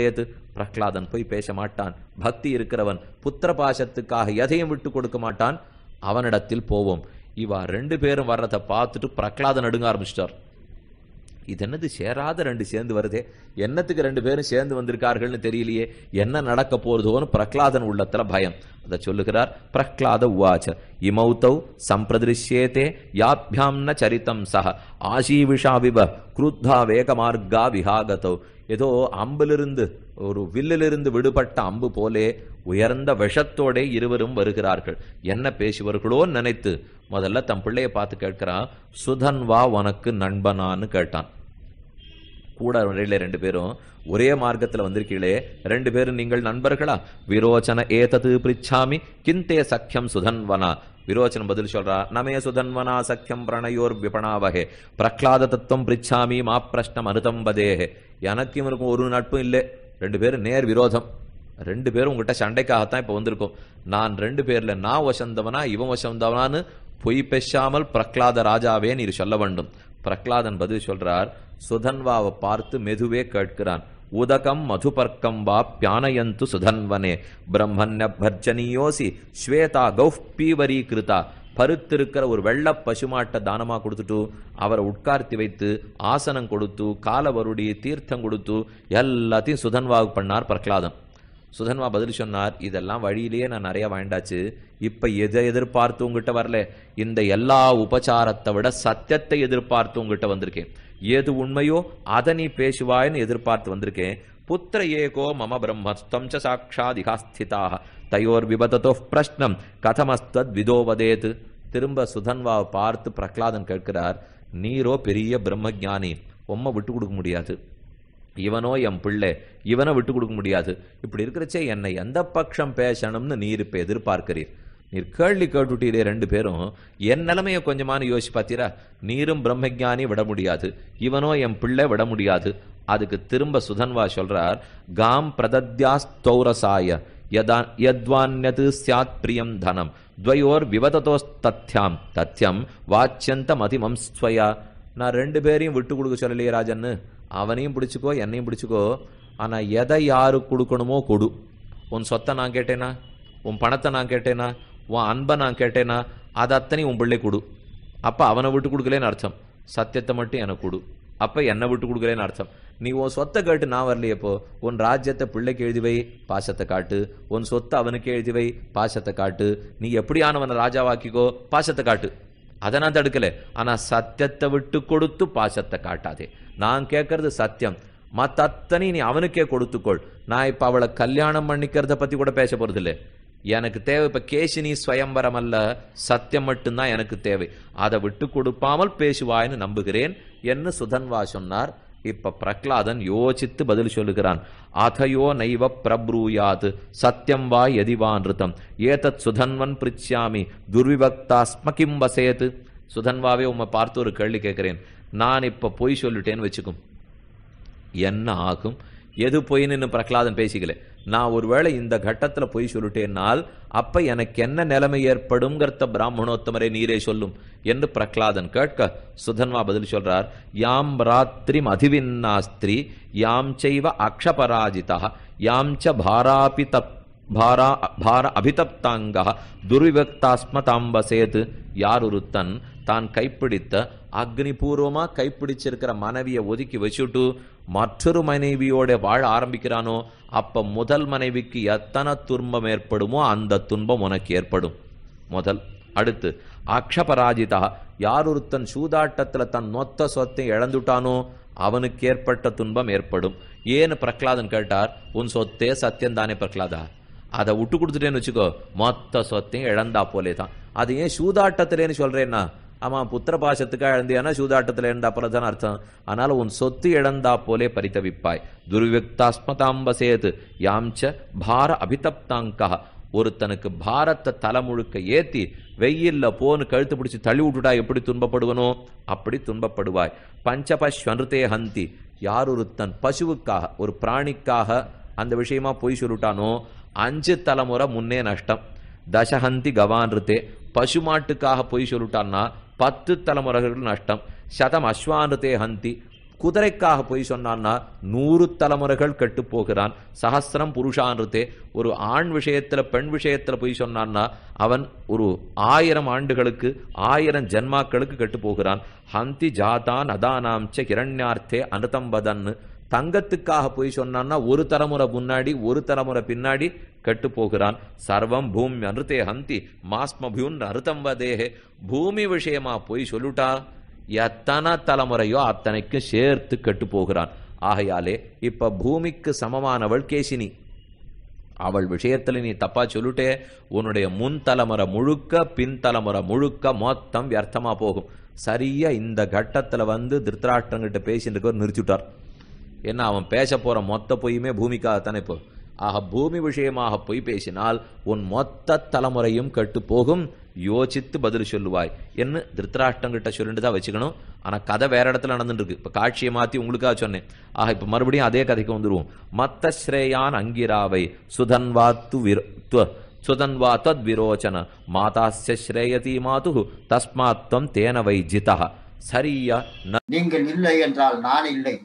சேது பிரகலாதன் போய் பேச மாட்டான் பக்தி இருக்கிறவன் புத்திர பாசத்துக்காக எதையும் விட்டு கொடுக்க மாட்டான். அவனிடத்தில் போவோம். இவா ரெண்டு பேரும் வர்றதை பார்த்துட்டு பிரகலாதன் நடுங்க ஆரம்பிச்சிட்டார். இது என்னது? சேராத ரெண்டு சேர்ந்து வருதே. என்னத்துக்கு ரெண்டு பேரும் சேர்ந்து வந்திருக்கார்கள்னு தெரியலையே. என்ன நடக்க போறதோன்னு பிரகலாதன் உள்ளத்துல பயம். அதை சொல்லுகிறார் பிரகலாத உவாச்ச இமௌதௌ சம்பிரதிருஷ்யேதே யாபியாம்ன சரித்தம் சஹ. ஆசீவிஷாவிப குருத்தா வேக மார்க்கா ஏதோ அம்பிலிருந்து ஒரு வில்லிலிருந்து விடுபட்ட அம்பு போலே உயர்ந்த விஷத்தோடே இருவரும் வருகிறார்கள். என்ன பேசுவர்களோ நினைத்து முதல்ல தம் பிள்ளைய பார்த்து கேட்கிறான் சுதன்வா உனக்கு நண்பனான்னு கேட்டான். கூட வரையில ரெண்டு பேரும் ஒரே மார்க்கத்துல வந்திருக்கீங்களே ரெண்டு பேரும் நீங்கள் நண்பர்களா? விரோச்சன ஏதது பிரிச்சாமி கிந்தே சக்கியம் சுதன்வனா. விரோச்சனம் பதில் சொல்றா நமே சுதன்வனா சக்கியம் பிரணயோர் விபணாவகே. பிரகலாத தத்துவம் பிரிச்சாமி மா பிரஷ்னம் அனுதம் வதேஹே எனக்கு இவனுக்கும் ஒரு நட்பும் இல்லை. ரெண்டு பேரும் நேர் விரோதம். ரெண்டு பேரும் உங்ககிட்ட சண்டைக்காகத்தான் இப்ப வந்திருக்கோம். நான் ரெண்டு பேர்ல நான் வசந்தவனா இவன் வசந்தவனான்னு பொய் பெஷாமல் பிரக்லாத ராஜாவே நீர் சொல்ல வேண்டும். பிரகலாதன் பதில் சொல்றார் சுதன்வாவை பார்த்து மெதுவே கேட்கிறான் உதகம் மதுபர்க்கம் வா பியானயந்து சுதன்வனே பிரம்மண்ய பர்ஜனியோசி ஸ்வேதா கௌஃப் பீவரீகிருதா பருத்திருக்கிற ஒரு வெள்ள பசுமாட்டை தானமாக கொடுத்துட்டு அவரை உட்கார்த்தி வைத்து ஆசனம் கொடுத்து காலவருடி தீர்த்தம் கொடுத்து எல்லாத்தையும் சுதன்வாவுக்கு பண்ணார் பிரகலாதன் சுதன்வா பதில் சொன்னார் இதெல்லாம் வழியிலேயே நான் நிறைய வாண்டாச்சு இப்போ எதை எதிர்பார்த்து உங்ககிட்ட வரல? இந்த எல்லா உபச்சாரத்தை விட சத்தியத்தை எதிர்பார்த்து உங்ககிட்ட வந்திருக்கேன். எது உண்மையோ அதை நீ பேசுவாயின்னு எதிர்பார்த்து வந்திருக்கேன். புத்திர ஏகோ மம பிரம்மஸ்தம் ச சாட்சாதிகாஸ்திதாக. தயோர் விபதத்தோ பிரஷ்னம் கதமஸ்தத் விதோவதேத். திரும்ப சுதன்வாவை பார்த்து பிரகலாதன் கேட்கிறார் நீரோ பெரிய பிரம்மஜானி. உம்மை விட்டு கொடுக்க முடியாது. இவனோ என் பிள்ளை இவனை விட்டு கொடுக்க முடியாது. இப்படி இருக்கிறச்சே என்னை எந்த பட்சம் பேசணும்னு நீர் இப்ப எதிர்பார்க்கிறீர். நீர் கேள்வி கேட்டுட்டீரே ரெண்டு பேரும். என் நிலைமையை கொஞ்சமான யோசிச்சு பார்த்தீரா நீரும் பிரம்மஜானி விட முடியாது. இவனோ என் பிள்ளை விட முடியாது. அதுக்கு திரும்ப சுதன்வா சொல்றார் காம் பிரதத்யாஸ்தௌரசாய யத்வான்யது சியாத் பிரியம் தனம் துவயோர் விவதத்தோஸ்தத்யாம் தத்யம் வாச்சியந்த மதிமம் ஸ்வயா நான் ரெண்டு பேரையும் விட்டு கொடுக்க சொல்லலையே ராஜன்னு. அவனையும் பிடிச்சிக்கோ என்னையும் பிடிச்சிக்கோ. ஆனால் எதை யாரு கொடுக்கணுமோ கொடு. உன் சொத்தை நான் கேட்டேனா? உன் பணத்தை நான் கேட்டேனா? உன் அன்பை நான் கேட்டேனா? அது அத்தனை உன் பிள்ளை கொடு. அப்போ அவனை விட்டு கொடுக்கலேன்னு அர்த்தம். சத்தியத்தை மட்டும் எனக்கு கொடு. அப்போ என்னை விட்டு கொடுக்கலேன்னு அர்த்தம். நீ உன் சொத்தை கேட்டு நான் வரலையப்போ உன் ராஜ்யத்தை பிள்ளைக்கு எழுதி வை பாசத்தை காட்டு. உன் சொத்தை அவனுக்கு எழுதி வை பாசத்தை காட்டு. நீ எப்படியானவனை ராஜாவாக்கிக்கோ பாசத்தை காட்டு. அதை நான் தடுக்கல. ஆனா சத்தியத்தை விட்டு கொடுத்து பாசத்தை காட்டாதே. நான் கேட்கறது சத்தியம். மத்த அத்தனை நீ அவனுக்கே கொடுத்துக்கொள். நான் இப்ப அவளை கல்யாணம் பண்ணிக்கிறத பத்தி கூட பேச போறது இல்லை எனக்கு தேவை இப்ப கேசினி ஸ்வயம்பரம் அல்ல சத்தியம் மட்டும்தான் எனக்கு தேவை. அதை விட்டு கொடுப்பாமல் பேசுவாய்னு நம்புகிறேன். என்று சுதன்வா சொன்னார். இப்ப பிரகலாதன் யோசித்து பதில் சொல்லுகிறான். அதையோ நைவ பிரப்ரூயாத் சத்தியம் வா எதிவா நிருத்தம் ஏதத் சுதன்வன் பிரிச்சாமி துர்விபக்தாஸ்ம கிம் வசேத். சுதன்வாவே உம்மை பார்த்து ஒரு கேள்வி கேட்கிறேன். நான் இப்ப பொய் சொல்லிட்டேன்னு வச்சுக்கும். என்ன ஆகும்? எது பொய்ன்னு பிரகலாதன் பேசிக்கல. நான் ஒருவேளை இந்த கட்டத்தில் பொய் சொல்லிட்டேன்னால் அப்ப எனக்கு என்ன நிலைமை ஏற்படும்ங்கிறத பிராமணோத்தமரே நீரே சொல்லும் என்று பிரகலாதன் கேட்க சுதன்வா பதில் சொல்றார். யாம் ராத்திரிம் அதிவின்னாஸ்திரி யாம் செய்வ அக்ஷபராஜிதா யாம் ச பாராபி தப் பாரா பார அபிதப்தாங்க துர்விபக்தாஸ்மதாம்பசேது யார் ஒருத்தன் தான் கைப்பிடித்த அக்னிபூர்வமாக கைப்பிடிச்சிருக்கிற மனைவியை ஒதுக்கி வச்சுட்டு மற்றொரு மனைவியோட வாழ ஆரம்பிக்கிறானோ அப்ப முதல் மனைவிக்கு எத்தனை துன்பம் ஏற்படுமோ அந்த துன்பம் உனக்கு ஏற்படும். முதல். அடுத்து அக்ஷபராஜிதா யார் ஒருத்தன் சூதாட்டத்துல தன் மொத்த சொத்தை இழந்துட்டானோ அவனுக்கு ஏற்பட்ட துன்பம் ஏற்படும். ஏன்னு பிரகலாதன் கேட்டார் உன் சொத்தே சத்தியம் தானே பிரகலாதா? அதை விட்டு கொடுத்துட்டேன்னு வச்சுக்கோ மொத்த சொத்தையும் இழந்தா போலே தான் அது ஏன் சூதாட்டத்திலேன்னு சொல்றேன்னா ஆமா புத்திர பாசத்துக்காக இழந்தியானா சூதாட்டத்தில் இழந்தா போல தான் அர்த்தம். ஆனால் உன் சொத்து இழந்தா போலே பரிதவிப்பாய். துர்வியுக்தாஸ்மதாம்பசேது யாம்ச்ச பார அபிதப்தாங்கா ஒருத்தனுக்கு பாரத்தை தலை முழுக்க ஏத்தி வெயில்ல போன்னு கழுத்து பிடிச்சி தள்ளி விட்டுட்டா எப்படி துன்பப்படுவனோ? அப்படி துன்பப்படுவாய். பஞ்சபஸ்வனுதே ஹந்தி. யார் ஒருத்தன் பசுவுக்காக ஒரு பிராணிக்காக அந்த விஷயமா பொய் சொல்லிட்டானோ அஞ்சு தலைமுறை முன்னே நஷ்டம். தசஹந்தி கவான்ருத்தே பசுமாட்டுக்காக பொய் சொல்லிட்டான்னா பத்து தலைமுறைகள் நஷ்டம். சதம் அஸ்வானுதே ஹந்தி. குதிரைக்காக போய் சொன்னான்னா நூறு தலைமுறைகள் கெட்டு போகிறான். சஹஸ்ரம் புருஷான்றுத்தே ஒரு ஆண் விஷயத்தில் பெண் விஷயத்தில் போய் சொன்னான்னா அவன் ஒரு ஆயிரம் ஆண்டுகளுக்கு ஆயிரம் ஜென்மாக்களுக்கு கெட்டு போகிறான். ஹந்தி ஜாதான் அதானாம்ச்ச ச ஹிரண்யார்த்தே அனுதம்பதன்னு தங்கத்துக்காக போய் சொன்னான்னா ஒரு தலைமுறை முன்னாடி ஒரு தலைமுறை பின்னாடி கெட்டு போகிறான் சர்வம் பூமி அனுத்தே ஹந்தி மாஸ்மபியுன் அருத்தம் வதேஹே பூமி விஷயமா போய் சொல்லுட்டா எத்தனை தலைமுறையோ அத்தனைக்கு சேர்த்து கெட்டு போகிறான் ஆகையாலே இப்ப பூமிக்கு சமமானவள் கேசினி. அவள் விஷயத்துல நீ தப்பா சொல்லிட்டே உன்னுடைய முன் தலைமுறை முழுக்க பின் தலைமுறை முழுக்க மொத்தம் வியர்த்தமா போகும். சரியா இந்த கட்டத்துல வந்து திருத்தராஷ்டிரங்கிட்ட பேசிட்டு நிறுத்திட்டார் ஏன்னா அவன் பேச போற மொத்த பொய்யுமே பூமிக்காகத்தானே இப்போ? ஆக பூமி விஷயமாக பொய் பேசினால் உன் மொத்த தலைமுறையும் கெட்டு போகும். யோசித்து பதில் சொல்லுவாய். என்று திருத்தராஷ்டங்கிட்ட சொல்லிட்டு தான் வச்சுக்கணும். ஆனா கதை வேற இடத்துல நடந்துட்டு இருக்கு இப்ப காட்சியை மாத்தி உங்களுக்காக சொன்னேன். ஆக இப்ப மறுபடியும் அதே கதைக்கு வந்துருவோம். மத்த ஸ்ரேயான் அங்கிராவை சுதன்வாத்து விரோ துவ- சுதன்வா தத் விரோச்சன. மாதாஸ்ய ஸ்ரேயதி மாது தஸ்மாத்தம் தேனவை ஜிதா சரியா? நீங்கள் இல்லை என்றால் நான் இல்லை.